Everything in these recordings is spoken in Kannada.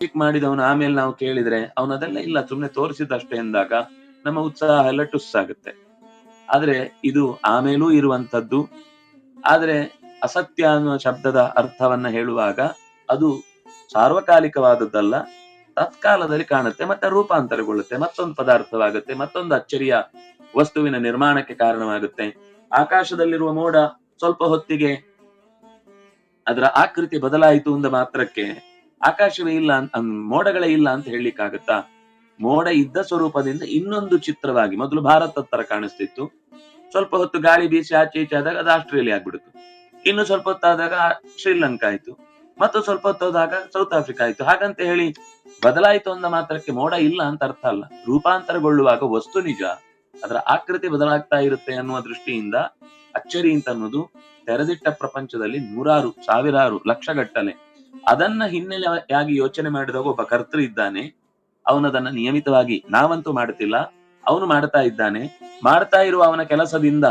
ಚಿಕ್ ಮಾಡಿದವನು, ಆಮೇಲೆ ನಾವು ಕೇಳಿದ್ರೆ ಅವನು ಅದೆಲ್ಲ ಇಲ್ಲ, ಸುಮ್ನೆ ತೋರಿಸಿದಷ್ಟೇ ಎಂದಾಗ ನಮ್ಮ ಉತ್ಸಾಹ ಎಲ್ಲ ಟುಸ್ ಆಗುತ್ತೆ. ಆದ್ರೆ ಇದು ಆಮೇಲೂ ಇರುವಂತದ್ದು ಆದ್ರೆ ಅಸತ್ಯ ಅನ್ನುವ ಶಬ್ದದ ಅರ್ಥವನ್ನ ಹೇಳುವಾಗ ಅದು ಸಾರ್ವಕಾಲಿಕವಾದದ್ದಲ್ಲ, ತತ್ಕಾಲದಲ್ಲಿ ಕಾಣುತ್ತೆ, ಮತ್ತೆ ರೂಪಾಂತರಗೊಳ್ಳುತ್ತೆ, ಮತ್ತೊಂದು ಪದಾರ್ಥವಾಗುತ್ತೆ, ಮತ್ತೊಂದು ಅಚ್ಚರಿಯ ವಸ್ತುವಿನ ನಿರ್ಮಾಣಕ್ಕೆ ಕಾರಣವಾಗುತ್ತೆ. ಆಕಾಶದಲ್ಲಿರುವ ಮೋಡ ಸ್ವಲ್ಪ ಹೊತ್ತಿಗೆ ಅದರ ಆಕೃತಿ ಬದಲಾಯಿತು ಅಂದ ಮಾತ್ರಕ್ಕೆ ಆಕಾಶವೇ ಇಲ್ಲ ಅಂತ ಮೋಡಗಳೇ ಇಲ್ಲ ಅಂತ ಹೇಳಲಿಕ್ಕಾಗತ್ತಾ? ಮೋಡ ಇದ್ದ ಸ್ವರೂಪದಿಂದ ಇನ್ನೊಂದು ಚಿತ್ರವಾಗಿ, ಮೊದಲು ಭಾರತ ತರ ಕಾಣಿಸ್ತಿತ್ತು. ಸ್ವಲ್ಪ ಹೊತ್ತು ಗಾಳಿ ಬೀಸಿ ಆಚೆ ಈಚೆ ಆದಾಗ ಅದು ಆಸ್ಟ್ರೇಲಿಯಾ ಆಗ್ಬಿಡುತ್ತೆ. ಇನ್ನು ಸ್ವಲ್ಪ ಹೊತ್ತಾದಾಗ ಶ್ರೀಲಂಕಾ ಆಯ್ತು. ಮತ್ತು ಸ್ವಲ್ಪ ಹೊತ್ತು ಹೋದಾಗ ಸೌತ್ ಆಫ್ರಿಕಾ ಆಯ್ತು. ಹಾಗಂತ ಹೇಳಿ ಬದಲಾಯಿತು ಅಂದ ಮಾತ್ರಕ್ಕೆ ಮೋಡ ಇಲ್ಲ ಅಂತ ಅರ್ಥ ಅಲ್ಲ. ರೂಪಾಂತರಗೊಳ್ಳುವಾಗ ವಸ್ತು ನಿಜ, ಅದರ ಆಕೃತಿ ಬದಲಾಗ್ತಾ ಇರುತ್ತೆ ಅನ್ನುವ ದೃಷ್ಟಿಯಿಂದ ಅಚ್ಚರಿ ಅಂತ ಅನ್ನೋದು ತೆರೆದಿಟ್ಟ ಪ್ರಪಂಚದಲ್ಲಿ ನೂರಾರು, ಸಾವಿರಾರು ಲಕ್ಷಗಟ್ಟಲೆ ಅದನ್ನ ಹಿನ್ನೆಲೆಯಾಗಿ ಯೋಚನೆ ಮಾಡಿದಾಗ ಒಬ್ಬ ಕರ್ತೃ ಇದ್ದಾನೆ. ಅವನದನ್ನ ನಿಯಮಿತವಾಗಿ, ನಾವಂತೂ ಮಾಡುತ್ತಿಲ್ಲ ಅವನು ಮಾಡ್ತಾ ಇದ್ದಾನೆ. ಮಾಡ್ತಾ ಇರುವ ಅವನ ಕೆಲಸದಿಂದ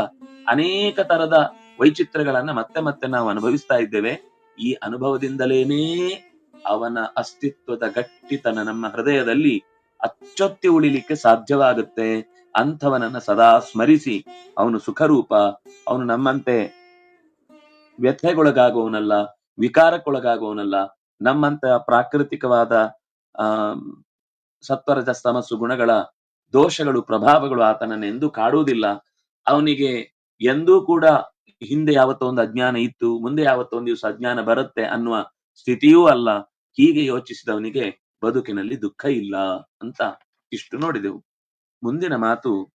ಅನೇಕ ತರದ ವೈಚಿತ್ರಗಳನ್ನ ಮತ್ತೆ ಮತ್ತೆ ನಾವು ಅನುಭವಿಸ್ತಾ ಇದ್ದೇವೆ. ಈ ಅನುಭವದಿಂದಲೇನೇ ಅವನ ಅಸ್ತಿತ್ವದ ಗಟ್ಟಿತನ ನಮ್ಮ ಹೃದಯದಲ್ಲಿ ಅಚ್ಚೊತ್ತಿ ಉಳಿಲಿಕ್ಕೆ ಸಾಧ್ಯವಾಗುತ್ತೆ. ಅಂಥವನನ್ನ ಸದಾ ಸ್ಮರಿಸಿ, ಅವನು ಸುಖರೂಪ, ಅವನು ನಮ್ಮಂತೆ ವ್ಯಥೆಗೊಳಗಾಗುವವನಲ್ಲ. ವಿಕಾರಕ್ಕೊಳಗಾಗುವವನಲ್ಲ. ನಮ್ಮಂತ ಪ್ರಾಕೃತಿಕವಾದ, ಆ, ಸತ್ವರಜ ಸಮಸ್ಸು ಗುಣಗಳ ದೋಷಗಳು, ಪ್ರಭಾವಗಳು ಆತನನ್ನು ಎಂದೂ ಕಾಡುವುದಿಲ್ಲ. ಅವನಿಗೆ ಎಂದೂ ಕೂಡ ಹಿಂದೆ ಯಾವತ್ತೋ ಒಂದು ಅಜ್ಞಾನ ಇತ್ತು, ಮುಂದೆ ಯಾವತ್ತೋ ಒಂದು ದಿವಸ ಅಜ್ಞಾನ ಬರುತ್ತೆ ಅನ್ನುವ ಸ್ಥಿತಿಯೂ ಅಲ್ಲ. ಹೀಗೆ ಯೋಚಿಸಿದವನಿಗೆ ಬದುಕಿನಲ್ಲಿ ದುಃಖ ಇಲ್ಲ ಅಂತ ಇಷ್ಟು ನೋಡಿದೆವು. ಮುಂದಿನ ಮಾತು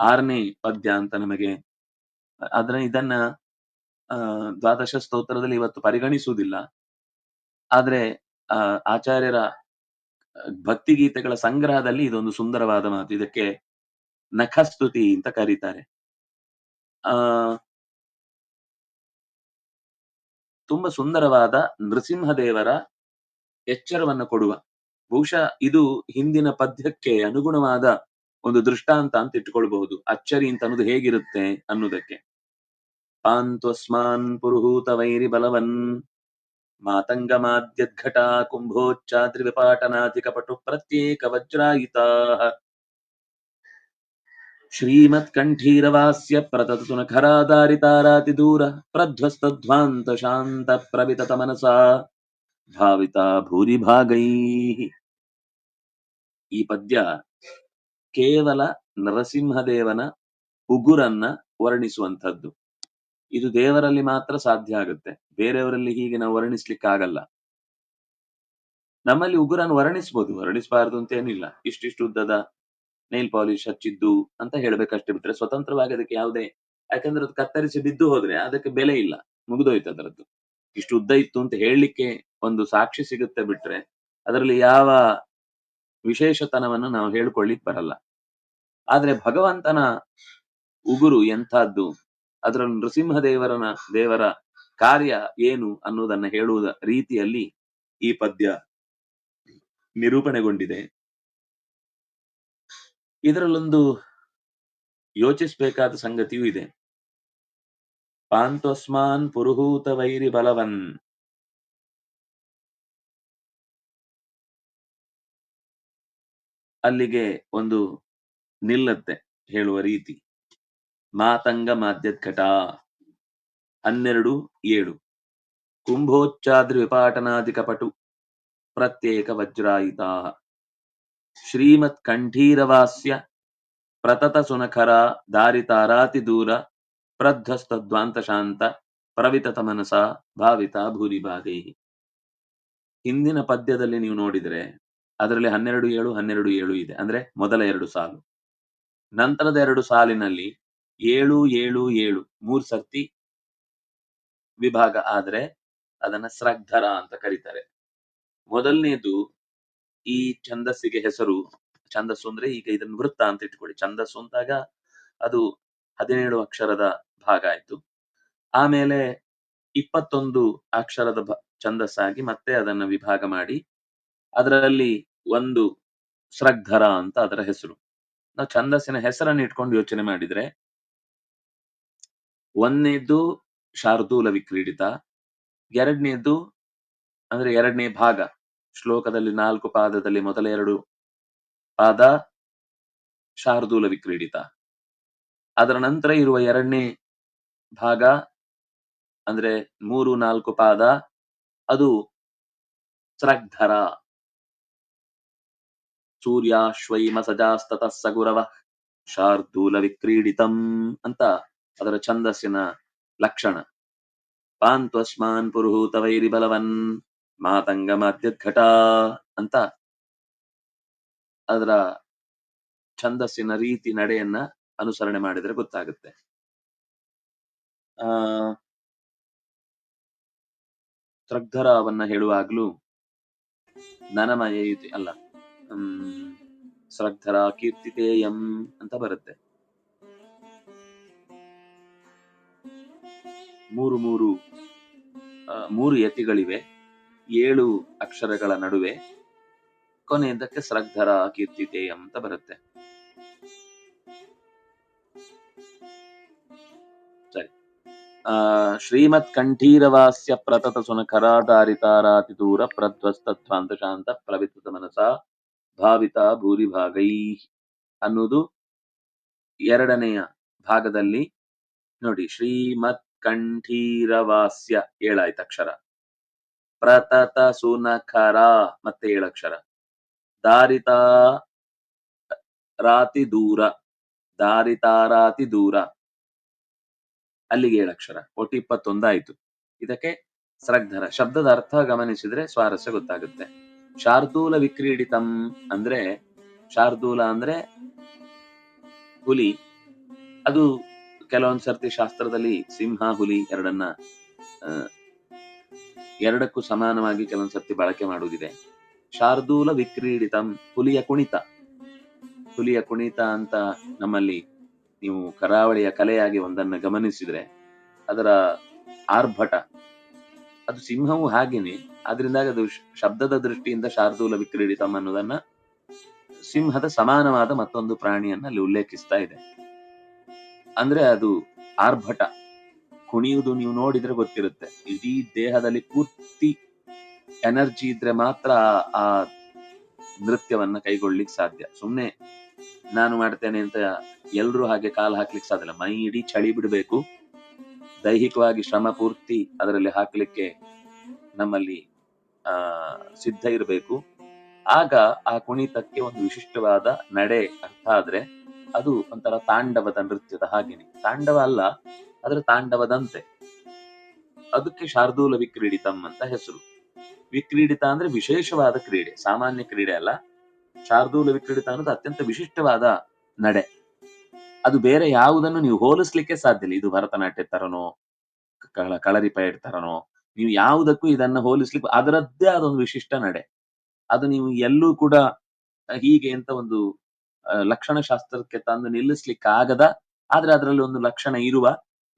ಆರನೇ ಪದ್ಯ ಅಂತ ನಮಗೆ. ಅದರ ಇದನ್ನ ದ್ವಾದಶ ಸ್ತೋತ್ರದಲ್ಲಿ ಇವತ್ತು ಪರಿಗಣಿಸುವುದಿಲ್ಲ. ಆದ್ರೆ ಆಚಾರ್ಯರ ಭಕ್ತಿ ಗೀತೆಗಳ ಸಂಗ್ರಹದಲ್ಲಿ ಇದೊಂದು ಸುಂದರವಾದ ಮಾತು. ಇದಕ್ಕೆ ನಖಸ್ತುತಿ ಅಂತ ಕರೀತಾರೆ. ಆ, ತುಂಬಾ ಸುಂದರವಾದ ನೃಸಿಂಹದೇವರ ಎಚ್ಚರವನ್ನು ಕೊಡುವ. ಬಹುಶಃ ಇದು ಹಿಂದಿನ ಪದ್ಯಕ್ಕೆ ಅನುಗುಣವಾದ ಒಂದು ದೃಷ್ಟಾಂತ ಅಂತ ಇಟ್ಟುಕೊಳ್ಬಹುದು. ಅಚ್ಚರಿ ಅಂತ ಅನ್ನೋದು ಹೇಗಿರುತ್ತೆ ಅನ್ನೋದಕ್ಕೆ. ಪಾಂತ್ವಸ್ಮಾನ್ ಪುರುಹೂತ ವೈರಿ ಬಲವನ್ ಮಾತಂಗ ಮಾದ್ಯದ್ಘಟ प्रत्येक ವಿಪಾಟನಾಧಿಕ ಪಟು ಪ್ರತ್ಯೇಕ ವಜ್ರಾಯಿತಾ ಶ್ರೀಮತ್ ಕಂಠೀರವಾಸ್ಯ ಪ್ರತತು ನಖರಾಧಾರಿತಾರಾತಿ ದೂರ ಪ್ರಧ್ವಸ್ತಧ್ವಾಂತ ಶಾಂತ ಪ್ರವಿತತ ಮನಸಾ ಭಾವಿತ ಭೂರಿ ಭಾಗೈ ಈ ಪದ್ಯ ಕೇವಲ ನರಸಿಂಹದೇವನ ಉಗುರನ್ನ ವರ್ಣಿಸುವಂಥದ್ದು. ಇದು ದೇವರಲ್ಲಿ ಮಾತ್ರ ಸಾಧ್ಯ ಆಗುತ್ತೆ. ಬೇರೆಯವರಲ್ಲಿ ಹೀಗೆ ನಾವು ವರ್ಣಿಸ್ಲಿಕ್ಕಾಗಲ್ಲ. ನಮ್ಮಲ್ಲಿ ಉಗುರನ್ನು ವರ್ಣಿಸ್ಬೋದು. ವರ್ಣಿಸಬಾರದು ಅಂತ ಏನಿಲ್ಲ. ಇಷ್ಟಿಷ್ಟು ಉದ್ದದ ನೈಲ್ ಪಾಲಿಶ್ ಹಚ್ಚಿದ್ದು ಅಂತ ಹೇಳ್ಬೇಕಷ್ಟೇ ಬಿಟ್ರೆ ಸ್ವತಂತ್ರವಾಗಿ ಅದಕ್ಕೆ ಯಾವುದೇ, ಯಾಕಂದ್ರೆ ಅದು ಕತ್ತರಿಸಿ ಬಿದ್ದು ಹೋದ್ರೆ ಅದಕ್ಕೆ ಬೆಲೆ ಇಲ್ಲ. ಮುಗಿದೋಯ್ತು ಅದರದ್ದು. ಇಷ್ಟು ಉದ್ದ ಇತ್ತು ಅಂತ ಹೇಳಲಿಕ್ಕೆ ಒಂದು ಸಾಕ್ಷಿ ಸಿಗುತ್ತೆ ಬಿಟ್ರೆ ಅದರಲ್ಲಿ ಯಾವ ವಿಶೇಷತನವನ್ನು ನಾವು ಹೇಳ್ಕೊಳ್ಳಿಕ್ ಬರಲ್ಲ. ಆದ್ರೆ ಭಗವಂತನ ಉಗುರು ಎಂಥದ್ದು? ಅದರ ನೃಸಿಂಹದೇವರನ ದೇವರ ಕಾರ್ಯ ಏನು ಅನ್ನೋದನ್ನ ಹೇಳುವುದ ರೀತಿಯಲ್ಲಿ ಈ ಪದ್ಯ ನಿರೂಪಣೆಗೊಂಡಿದೆ. ಇದರಲ್ಲೊಂದು ಯೋಚಿಸಬೇಕಾದ ಸಂಗತಿಯೂ ಇದೆ. ಪಾಂತ್ವಸ್ಮಾನ್ ಪುರುಹೂತ ವೈರಿ ಬಲವನ್. ಅಲ್ಲಿಗೆ ಒಂದು ನಿಲ್ಲತ್ತೆ ಹೇಳುವ ರೀತಿ. ಮಾತಂಗ ಮಾಧ್ಯದ್ಘಟ ಹನ್ನೆರಡು, ಏಳು. ಕುಂಭೋಚ್ಚಾದ್ರಿ ವಿಪಾಟನಾಧಿಕ ಪಟು ಪ್ರತ್ಯೇಕ ವಜ್ರಾಯಿತಾ ಶ್ರೀಮತ್ ಕಂಠೀರವಾಸ್ಯ ಪ್ರತತ ಸುನಖರ ದಾರಿತಾರಾತಿ ದೂರ ಪ್ರಧ್ವಸ್ತಧ್ವಾಂತ ಶಾಂತ ಪ್ರವಿತತ ಮನಸ ಭಾವಿತ ಭೂರಿ ಭಾಗೈ ಹಿಂದಿನ ಪದ್ಯದಲ್ಲಿ ನೀವು ನೋಡಿದ್ರೆ, ಅದರಲ್ಲಿ ಹನ್ನೆರಡು, ಏಳು ಹನ್ನೆರಡು, ಏಳು ಇದೆ. ಅಂದ್ರೆ ಮೊದಲ ಎರಡು ಸಾಲು. ನಂತರದ ಎರಡು ಸಾಲಿನಲ್ಲಿ ಏಳು ಏಳು ಏಳು. ಮೂರ್ ಸರ್ತಿ ವಿಭಾಗ ಆದ್ರೆ ಅದನ್ನ ಸ್ರಗ್ಧರ ಅಂತ ಕರೀತಾರೆ. ಮೊದಲನೇದು ಈ ಛಂದಸ್ಸಿಗೆ ಹೆಸರು, ಛಂದಸ್ಸು ಅಂದ್ರೆ ಈಗ ಇದನ್ನ ವೃತ್ತ ಅಂತ ಇಟ್ಕೊಳ್ಳಿ. ಛಂದಸ್ಸು ಅಂದಾಗ ಅದು ಹದಿನೇಳು ಅಕ್ಷರದ ಭಾಗ ಆಯ್ತು. ಆಮೇಲೆ ಇಪ್ಪತ್ತೊಂದು ಅಕ್ಷರದ ಛಂದಸ್ಸಾಗಿ ಮತ್ತೆ ಅದನ್ನ ವಿಭಾಗ ಮಾಡಿ ಅದರಲ್ಲಿ ಒಂದು ಸ್ರಗ್ಧರ ಅಂತ ಅದರ ಹೆಸರು. ನಾವು ಛಂದಸ್ಸಿನ ಹೆಸರನ್ನು ಇಟ್ಕೊಂಡು ಯೋಚನೆ ಮಾಡಿದ್ರೆ ಒಂದನೇದ್ದು ಶಾರ್ದೂಲ ವಿಕ್ರೀಡಿತ ಎರಡನೇದ್ದು ಅಂದ್ರೆ ಎರಡನೇ ಭಾಗ. ಶ್ಲೋಕದಲ್ಲಿ ನಾಲ್ಕು ಪಾದದಲ್ಲಿ ಮೊದಲ ಎರಡು ಪಾದ ಶಾರ್ದೂಲ ವಿಕ್ರೀಡಿತ. ಅದರ ನಂತರ ಇರುವ ಎರಡನೇ ಭಾಗ ಅಂದ್ರೆ ಮೂರು ನಾಲ್ಕು ಪಾದ, ಅದು ಸ್ರಗ್ಧರ ಸೂರ್ಯಾಶ್ವೈಮ ಸಜಾಸ್ತತಃ ಸಗುರವ ಶಾರ್ದೂಲ ವಿಕ್ರೀಡಿತಂ ಅಂತ ಅದರ ಛಂದಸ್ಸಿನ ಲಕ್ಷಣ. ಪಾಂತ್ವಸ್ಮಾನ್ ಪುರುಹೂತ ವೈರಿ ಬಲವನ್ ಮಾತಂಗ ಮಧ್ಯಘಟ ಅಂತ. ಅದರ ಛಂದಸ್ಸಿನ ರೀತಿ ನಡೆಯನ್ನ ಅನುಸರಣೆ ಮಾಡಿದ್ರೆ ಗೊತ್ತಾಗುತ್ತೆ. ಆ ತ್ರಗ್ಧರವನ್ನ ಹೇಳುವಾಗ್ಲೂ ನನಮಯ ಅಲ್ಲ, ಹ್ಮ್ ಸ್ರಗ್ಧರ ಕೀರ್ತಿತೇಯಂ ಅಂತ ಬರುತ್ತೆ. ಮೂರು ಮೂರು ಮೂರು ಯತಿಗಳಿವೆ, ಏಳು ಅಕ್ಷರಗಳ ನಡುವೆ ಕೊನೆಯದಕ್ಕೆ ಸ್ರಗ್ಧರ ಕೀರ್ತಿತೆ ಅಂತ ಬರುತ್ತೆ. ಸರಿ. ಶ್ರೀಮತ್ ಕಂಠೀರವಾಸ್ಯ ಪ್ರತತ ಸುನಖರಾಧಾರಿತಾರಾತಿ ದೂರ ಪ್ರಧ್ವಸ್ತತ್ವಾಂತ ಶಾಂತ ಪ್ರವಿತೃತ ಮನಸ ಭಾವಿತ ಭೂರಿಭಾಗೈ ಅನ್ನುವುದು ಎರಡನೆಯ ಭಾಗದಲ್ಲಿ ನೋಡಿ ಶ್ರೀಮತ್ ಕಂಠೀರವಾಸ್ಯ ಏಳಾಯ್ತು ಅಕ್ಷರ ಪ್ರತತ ಸುನಖರ ಮತ್ತೆ ಏಳಕ್ಷರ ದಾರಿತ ರಾತಿ ದೂರ ದಾರಿತಾರಾತಿ ದೂರ. ಅಲ್ಲಿಗೆ ಏಳಕ್ಷರ ಒಟ್ಟು ಇಪ್ಪತ್ತೊಂದಾಯ್ತು. ಇದಕ್ಕೆ ಸ್ರಗ್ಧರ ಶಬ್ದದ ಅರ್ಥ ಗಮನಿಸಿದ್ರೆ ಸ್ವಾರಸ್ಯ ಗೊತ್ತಾಗುತ್ತೆ. ಶಾರ್ದೂಲ ವಿಕ್ರೀಡಿತಂ ಅಂದ್ರೆ, ಶಾರ್ದೂಲ ಅಂದ್ರೆ ಹುಲಿ. ಅದು ಕೆಲವೊಂದ್ ಸರ್ತಿ ಶಾಸ್ತ್ರದಲ್ಲಿ ಸಿಂಹ, ಹುಲಿ ಎರಡನ್ನ ಎರಡಕ್ಕೂ ಸಮಾನವಾಗಿ ಕೆಲವೊಂದ್ ಸರ್ತಿ ಬಳಕೆ ಮಾಡುವುದಿದೆ. ಶಾರ್ದೂಲ ವಿಕ್ರೀಡಿತಂ ಹುಲಿಯ ಕುಣಿತ. ಹುಲಿಯ ಕುಣಿತ ಅಂತ ನಮ್ಮಲ್ಲಿ ನೀವು ಕರಾವಳಿಯ ಕಲೆಯಾಗಿ ಒಂದನ್ನು ಗಮನಿಸಿದ್ರೆ ಅದರ ಆರ್ಭಟ, ಅದು ಸಿಂಹವು ಹಾಗೇನೆ ಅದರಿಂದಾಗಿ ಅದು ಶಬ್ದದ ದೃಷ್ಟಿಯಿಂದ ಶಾರ್ದೂಲ ವಿಕ್ರೀಡಿತಂ ಅನ್ನೋದನ್ನ ಸಿಂಹದ ಸಮಾನವಾದ ಮತ್ತೊಂದು ಪ್ರಾಣಿಯನ್ನ ಅಲ್ಲಿ ಉಲ್ಲೇಖಿಸ್ತಾ ಇದೆ. ಅಂದ್ರೆ ಅದು ಆರ್ಭಟ. ಕುಣಿಯುವುದು ನೀವು ನೋಡಿದ್ರೆ ಗೊತ್ತಿರುತ್ತೆ. ಇಡೀ ದೇಹದಲ್ಲಿ ಪೂರ್ತಿ ಎನರ್ಜಿ ಇದ್ರೆ ಮಾತ್ರ ಆ- ನೃತ್ಯವನ್ನ ಕೈಗೊಳ್ಳಿಕ್ ಸಾಧ್ಯ. ಸುಮ್ನೆ ನಾನು ಮಾಡ್ತೇನೆ ಅಂತ ಎಲ್ರು ಹಾಗೆ ಕಾಲು ಹಾಕ್ಲಿಕ್ಕೆ ಸಾಧ್ಯ ಮೈ ಇಡೀ ಚಳಿ ಬಿಡಬೇಕು. ದೈಹಿಕವಾಗಿ ಶ್ರಮ ಪೂರ್ತಿ ಅದರಲ್ಲಿ ಹಾಕ್ಲಿಕ್ಕೆ ನಮ್ಮಲ್ಲಿ, ಆ, ಸಿದ್ಧ ಇರಬೇಕು. ಆಗ ಆ ಕುಣಿತಕ್ಕೆ ಒಂದು ವಿಶಿಷ್ಟವಾದ ನಡೆ ಅರ್ಥ ಆದ್ರೆ ಅದು ಒಂಥರ ತಾಂಡವದ ನೃತ್ಯದ ಹಾಗೇನೆ ತಾಂಡವ ಅಲ್ಲ, ಆದ್ರೆ ತಾಂಡವದಂತೆ. ಅದಕ್ಕೆ ಶಾರ್ದೂಲ ವಿಕ್ರೀಡಿತಂ ಅಂತ ಹೆಸರು. ವಿಕ್ರೀಡಿತ ಅಂದ್ರೆ ವಿಶೇಷವಾದ ಕ್ರೀಡೆ, ಸಾಮಾನ್ಯ ಕ್ರೀಡೆ ಅಲ್ಲ. ಶಾರ್ದೂಲ ವಿಕ್ರೀಡಿತ ಅನ್ನೋದು ಅತ್ಯಂತ ವಿಶಿಷ್ಟವಾದ ನಡೆ. ಅದು ಬೇರೆ ಯಾವುದನ್ನು ನೀವು ಹೋಲಿಸ್ಲಿಕ್ಕೆ ಸಾಧ್ಯ ಇಲ್ಲ. ಇದು ಭರತನಾಟ್ಯ ತರನೋ, ಕಳ ಕಳರಿಪ ತರನೋ, ನೀವು ಯಾವುದಕ್ಕೂ ಇದನ್ನ ಹೋಲಿಸ್ಲಿಕ್ಕೆ ಅದರದ್ದೇ ಆದ ಒಂದು ವಿಶಿಷ್ಟ ನಡೆ. ಅದು ನೀವು ಎಲ್ಲೂ ಕೂಡ ಹೀಗೆ ಅಂತ ಒಂದು ಲಕ್ಷಣ ಶಾಸ್ತ್ರಕ್ಕೆ ತಂದು ನಿಲ್ಲಿಸ್ಲಿಕ್ಕೆ ಆಗದ ಆದ್ರೆ ಅದರಲ್ಲಿ ಒಂದು ಲಕ್ಷಣ ಇರುವ,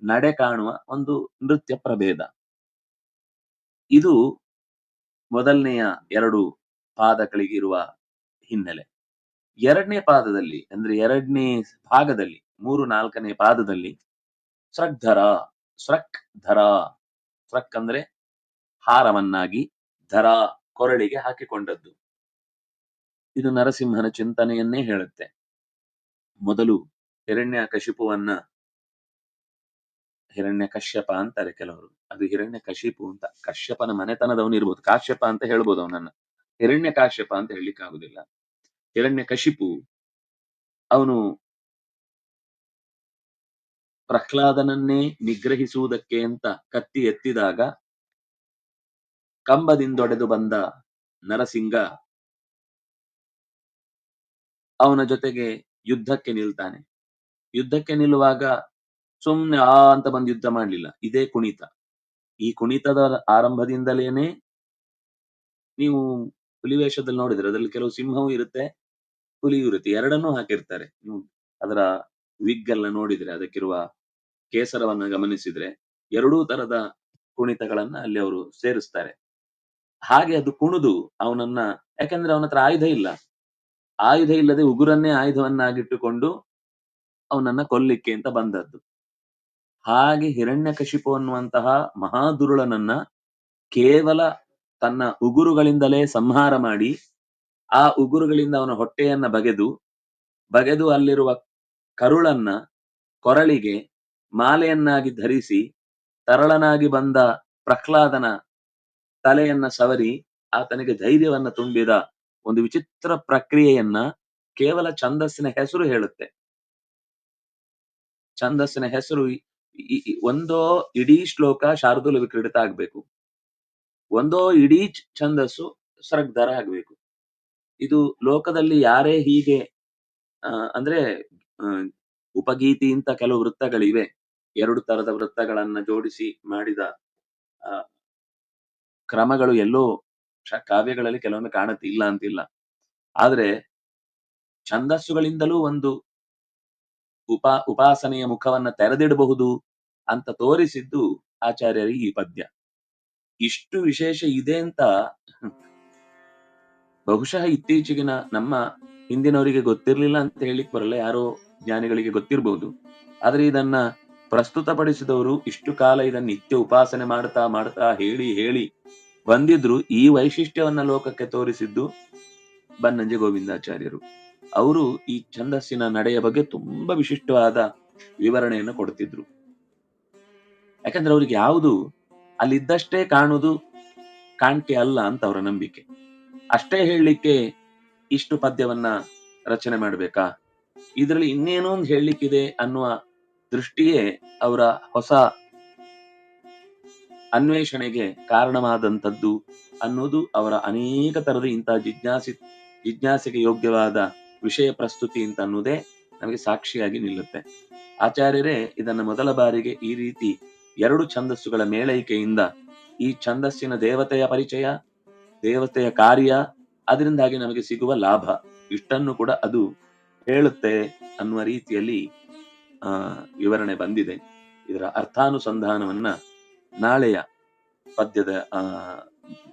ನಡೆ ಕಾಣುವ ಒಂದು ನೃತ್ಯ ಪ್ರಭೇದ. ಇದು ಮೊದಲನೆಯ ಎರಡು ಪಾದಗಳಿಗಿರುವ ಹಿನ್ನೆಲೆ. ಎರಡನೇ ಪಾದದಲ್ಲಿ, ಅಂದ್ರೆ ಎರಡನೇ ಭಾಗದಲ್ಲಿ, ಮೂರು ನಾಲ್ಕನೇ ಪಾದದಲ್ಲಿ, ಸ್ರಗ್ಧರ ಸ್ರಕ್ ಧರ ಸ್ರಕ್ ಅಂದ್ರೆ ಹಾರವನ್ನಾಗಿ, ಧರ ಕೊರಳಿಗೆ ಹಾಕಿಕೊಂಡದ್ದು. ಇದು ನರಸಿಂಹನ ಚಿಂತನೆಯನ್ನೇ ಹೇಳುತ್ತೆ. ಮೊದಲು ಹಿರಣ್ಯ ಕಶಿಪುವನ್ನ ಹಿರಣ್ಯ ಕಶ್ಯಪ ಅಂತಾರೆ ಕೆಲವರು. ಅದು ಹಿರಣ್ಯ ಕಶಿಪು ಅಂತ. ಕಶ್ಯಪನ ಮನೆತನದವನು ಇರ್ಬೋದು. ಕಾಶ್ಯಪ ಅಂತ ಹೇಳ್ಬೋದು ಅವನನ್ನ. ಹಿರಣ್ಯ ಕಾಶ್ಯಪ ಅಂತ ಹೇಳಲಿಕ್ಕೆ ಆಗುದಿಲ್ಲ ಹಿರಣ್ಯ ಕಶಿಪು ಅವನು ಪ್ರಹ್ಲಾದನನ್ನೇ ನಿಗ್ರಹಿಸುವುದಕ್ಕೆ ಅಂತ ಕತ್ತಿ ಎತ್ತಿದಾಗ ಕಂಬದಿಂದೊಡೆದು ಬಂದ ನರಸಿಂಗ ಅವನ ಜೊತೆಗೆ ಯುದ್ಧಕ್ಕೆ ನಿಲ್ತಾನೆ. ಯುದ್ಧಕ್ಕೆ ನಿಲ್ಲುವಾಗ ಸುಮ್ನೆ ಆ ಅಂತ ಬಂದು ಯುದ್ಧ ಮಾಡ್ಲಿಲ್ಲ. ಇದೇ ಕುಣಿತ. ಈ ಕುಣಿತದ ಆರಂಭದಿಂದಲೇನೆ ನೀವು ಹುಲಿವೇಷದಲ್ಲಿ ನೋಡಿದ್ರೆ ಅದರಲ್ಲಿ ಕೆಲವು ಸಿಂಹವೂ ಇರುತ್ತೆ, ಹುಲಿಯೂ ಇರುತ್ತೆ. ಎರಡನ್ನೂ ಹಾಕಿರ್ತಾರೆ. ನೀವು ಅದರ ವಿಗ್ ಎಲ್ಲ ನೋಡಿದ್ರೆ ಅದಕ್ಕಿರುವ ಕೇಸರವನ್ನ ಗಮನಿಸಿದ್ರೆ ಎರಡೂ ತರದ ಕುಣಿತಗಳನ್ನ ಅಲ್ಲಿ ಅವರು ಸೇರಿಸ್ತಾರೆ. ಹಾಗೆ ಅದು ಕುಣಿದು ಅವನನ್ನ, ಯಾಕಂದ್ರೆ ಅವನ ಹತ್ರ ಆಯುಧ ಇಲ್ಲ. ಆಯುಧ ಇಲ್ಲದೆ ಉಗುರನ್ನೇ ಆಯುಧವನ್ನಾಗಿಟ್ಟುಕೊಂಡು ಅವನನ್ನ ಕೊಲ್ಲಿಕ್ಕೆ ಅಂತ ಬಂದದ್ದು. ಹಾಗೆ ಹಿರಣ್ಯಕಶಿಪು ಅನ್ನುವಂತಹ ಮಹಾದುರುಳನನ್ನ ಕೇವಲ ತನ್ನ ಉಗುರುಗಳಿಂದಲೇ ಸಂಹಾರ ಮಾಡಿ, ಆ ಉಗುರುಗಳಿಂದ ಅವನ ಹೊಟ್ಟೆಯನ್ನ ಬಗೆದು ಬಗೆದು ಅಲ್ಲಿರುವ ಕರುಳನ್ನ ಕೊರಳಿಗೆ ಮಾಲೆಯನ್ನಾಗಿ ಧರಿಸಿ, ತರಳನಾಗಿ ಬಂದ ಪ್ರಹ್ಲಾದನ ತಲೆಯನ್ನ ಸವರಿ ಆತನಿಗೆ ಧೈರ್ಯವನ್ನ ತುಂಬಿದ ಒಂದು ವಿಚಿತ್ರ ಪ್ರಕ್ರಿಯೆಯನ್ನ ಕೇವಲ ಛಂದಸ್ಸಿನ ಹೆಸರು ಹೇಳುತ್ತೆ. ಛಂದಸ್ಸಿನ ಹೆಸರು ಒಂದೋ ಇಡೀ ಶ್ಲೋಕ ಶಾರ್ದೂಲ ವಿಕ್ರೀಡಿತ ಆಗ್ಬೇಕು. ಒಂದೋ ಇಡೀ ಛಂದಸ್ಸು ಸರಗ್ದಾರ ಆಗ್ಬೇಕು. ಇದು ಲೋಕದಲ್ಲಿ ಯಾರೇ ಹೀಗೆ ಅಂದ್ರೆ ಆ, ಉಪಗೀತಿ ಅಂತ ಕೆಲವು ವೃತ್ತಗಳಿವೆ. ಎರಡು ತರದ ವೃತ್ತಗಳನ್ನ ಜೋಡಿಸಿ ಮಾಡಿದ ಕ್ರಮಗಳು ಎಲ್ಲೋ ಕಾವ್ಯಗಳಲ್ಲಿ ಕೆಲವೊಮ್ಮೆ ಕಾಣುತ್ತೆ, ಇಲ್ಲ ಅಂತಿಲ್ಲ. ಆದ್ರೆ ಛಂದಸ್ಸುಗಳಿಂದಲೂ ಒಂದು ಉಪಾ, ಉಪಾಸನೆಯ ಮುಖವನ್ನ ತೆರೆದಿಡಬಹುದು ಅಂತ ತೋರಿಸಿದ್ದು ಆಚಾರ್ಯರಿಗೆ ಈ ಪದ್ಯ. ಇಷ್ಟು ವಿಶೇಷ ಇದೆ ಅಂತ ಬಹುಶಃ ಇತ್ತೀಚೆಗಿನ ನಮ್ಮ ಹಿಂದಿನವರಿಗೆ ಗೊತ್ತಿರ್ಲಿಲ್ಲ ಅಂತ ಹೇಳಿಕ್ ಬರಲ್ಲ, ಯಾರೋ ಜ್ಞಾನಿಗಳಿಗೆ ಗೊತ್ತಿರಬಹುದು ಆದ್ರೆ ಇದನ್ನ ಪ್ರಸ್ತುತಪಡಿಸಿದವರು ಇಷ್ಟು ಕಾಲ ಇದನ್ನ ನಿತ್ಯ ಉಪಾಸನೆ ಮಾಡ್ತಾ ಮಾಡ್ತಾ ಹೇಳಿ ಹೇಳಿ ಬಂದಿದ್ರು ಈ ವೈಶಿಷ್ಟ್ಯವನ್ನ ಲೋಕಕ್ಕೆ ತೋರಿಸಿದ್ದು ಬನ್ನಂಜೆ ಗೋವಿಂದಾಚಾರ್ಯರು ಅವರು ಈ ಛಂದಸ್ಸಿನ ನಡೆಯ ಬಗ್ಗೆ ತುಂಬಾ ವಿಶಿಷ್ಟವಾದ ವಿವರಣೆಯನ್ನು ಕೊಡ್ತಿದ್ರು. ಯಾಕಂದ್ರೆ ಅವ್ರಿಗೆ ಯಾವುದು ಅಲ್ಲಿದ್ದಷ್ಟೇ ಕಾಣುವುದು ಕಾಣ್ಕೆ ಅಲ್ಲ ಅಂತ ಅವರ ನಂಬಿಕೆ. ಅಷ್ಟೇ ಹೇಳಲಿಕ್ಕೆ ಇಷ್ಟು ಪದ್ಯವನ್ನ ರಚನೆ ಮಾಡ್ಬೇಕಾ? ಇದರಲ್ಲಿ ಇನ್ನೇನೋ ಒಂದು ಹೇಳಲಿಕ್ಕಿದೆ ಅನ್ನುವ ದೃಷ್ಟಿಯೇ ಅವರ ಹೊಸ ಅನ್ವೇಷಣೆಗೆ ಕಾರಣವಾದಂಥದ್ದು ಅನ್ನೋದು ಅವರ ಅನೇಕ ತರದ ಇಂತಹ ಜಿಜ್ಞಾಸಿ, ಜಿಜ್ಞಾಸೆಗೆ ಯೋಗ್ಯವಾದ ವಿಷಯ ಪ್ರಸ್ತುತಿ ಅಂತ ಅನ್ನೋದೇ ನಮಗೆ ಸಾಕ್ಷಿಯಾಗಿ ನಿಲ್ಲುತ್ತೆ. ಆಚಾರ್ಯರೇ, ಇದನ್ನ ಮೊದಲ ಬಾರಿಗೆ ಈ ರೀತಿ ಎರಡು ಛಂದಸ್ಸುಗಳ ಮೇಳೈಕೆಯಿಂದ ಈ ಛಂದಸ್ಸಿನ ದೇವತೆಯ ಪರಿಚಯ, ದೇವತೆಯ ಕಾರ್ಯ, ಅದರಿಂದಾಗಿ ನಮಗೆ ಸಿಗುವ ಲಾಭ ಇಷ್ಟನ್ನು ಕೂಡ ಅದು ಹೇಳುತ್ತೆ ಅನ್ನುವ ರೀತಿಯಲ್ಲಿ, ಆ, ವಿವರಣೆ ಬಂದಿದೆ. ಇದರ ಅರ್ಥಾನುಸಂಧಾನವನ್ನ ನಾಳೆಯ ಪದ್ಯದ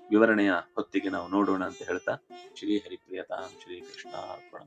ವಿವರಣೆಯ ಹೊತ್ತಿಗೆ ನಾವು ನೋಡೋಣ ಅಂತ ಹೇಳ್ತಾ ಶ್ರೀ ಹರಿಪ್ರಿಯತಾಂ ಶ್ರೀ ಕೃಷ್ಣ ಅರ್ಪಣ